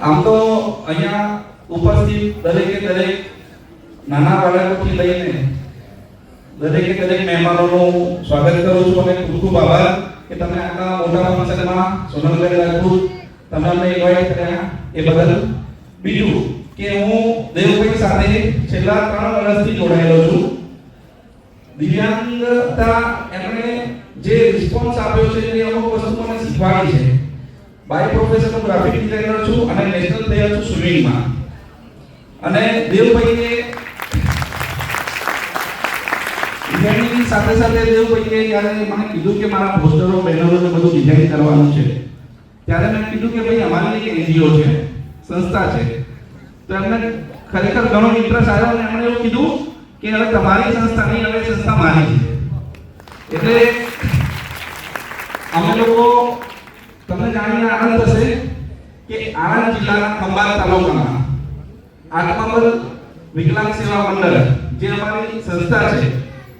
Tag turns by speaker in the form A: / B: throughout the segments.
A: તો અહીંયા ઉપસ્થિત દરેકે દરેક નાના બાળકોથી લઈને દરેકે દરેક મહેમાનોનું સ્વાગત કરું છું અને ખૂબ ખૂબ આભાર કે તમે આટલા મોટા ફંક્શનમાં સોનલબેન રાજપૂત તમે અમને ઇન્વાઇટ કર્યા. એ બદલ બીજું કે હું દેવભાઈ સાથે છેલ્લા ત્રણ વર્ષથી જોડાયેલો છું. દિવ્યાંગતા એમણે જે રિસ્પોન્સ આપ્યો છે એ અમુક વસ્તુ મને શીખવાડી છે. બાય પ્રોફેશન હું ગ્રાફિક ડિઝાઇનર છું અને નેશનલ પ્લેયર છું સ્વિમિંગમાં અને દેવભાઈએ ડિઝાઇનિંગની સાથે સાથે દેવભાઈએ જ્યારે મને કીધું કે મારા પોસ્ટરો બેનરો ને બધું ડિઝાઇન કરવાનું છે, ત્યારે મેં કીધું કે ભાઈ અમારી એક એનજીઓ છે, સંસ્થા છે. તો એમને ખરેખર ઘણો ઇન્ટરેસ્ટ આવ્યો અને એમણે એવું કીધું કે હવે તમારી સંસ્થા નહીં, હવે સંસ્થા મારી છે. એટલે અમે લોકો જાણીને આનંદ થશે કે આણંદ જિલ્લાના ખંભાત તાલુકામાં આત્મબલ વિકલાંગ સેવા મંડળ જે અમારી સંસ્થા છે,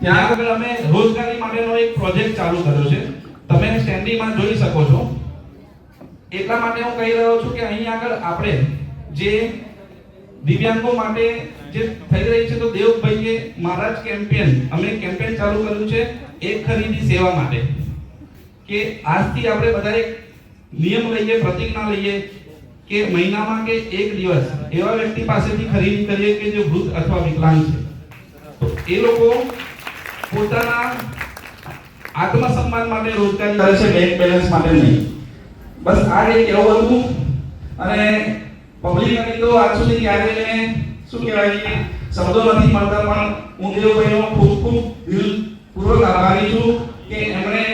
A: ત્યાં આગળ અમે રોજગારી માટેનો એક પ્રોજેક્ટ ચાલુ કર્યો છે. તમે સ્ટેન્ડિંગમાં જોઈ શકો છો. એટલા માટે હું કહી રહ્યો છું કે અહીં આગળ આપણે જે દિવ્યાંગો માટે જે થઈ રહી છે, તો દેવભાઈએ મહારાજ કેમ્પેન અમે કેમ્પેન ચાલુ કર્યું છે એક ખરીદી સેવા માટે, કે આજથી આપણે બધા એક નિયમ લઈએ, પ્રતિજ્ઞા લઈએ કે મહિનામાં કે એક દિવસ એવા વ્યક્તિ પાસેથી ખરીદી કરીએ કે જે વૃદ્ધ અથવા વિકલાંગ છે. તો એ લોકો પોતાના આત્મસન્માન માટે રોજગારી કરે છે બેંક બેલેન્સ માટે નહીં. બસ આ એક એવું હતું. અને પબ્લિકની તો આજ સુધી ક્યારે મેં શું કહેવાય કે શબ્દો નથી મળતા, પણ હું દેવભાઈનો ખૂબ ખૂબ દિલપૂર્વક આભારી છું કે એમણે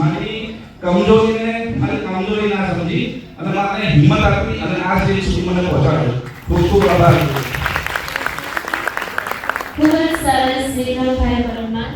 A: મારી કમજોરીને મારી કમજોરી ના સમજી અને મારે હિંમત આપી અને આ સ્ટેજ સુધી મને પહોંચાડ્યો. ખૂબ ખૂબ આભાર.
B: ખૂબ સરસ વિક્રમભાઈ પરમાર.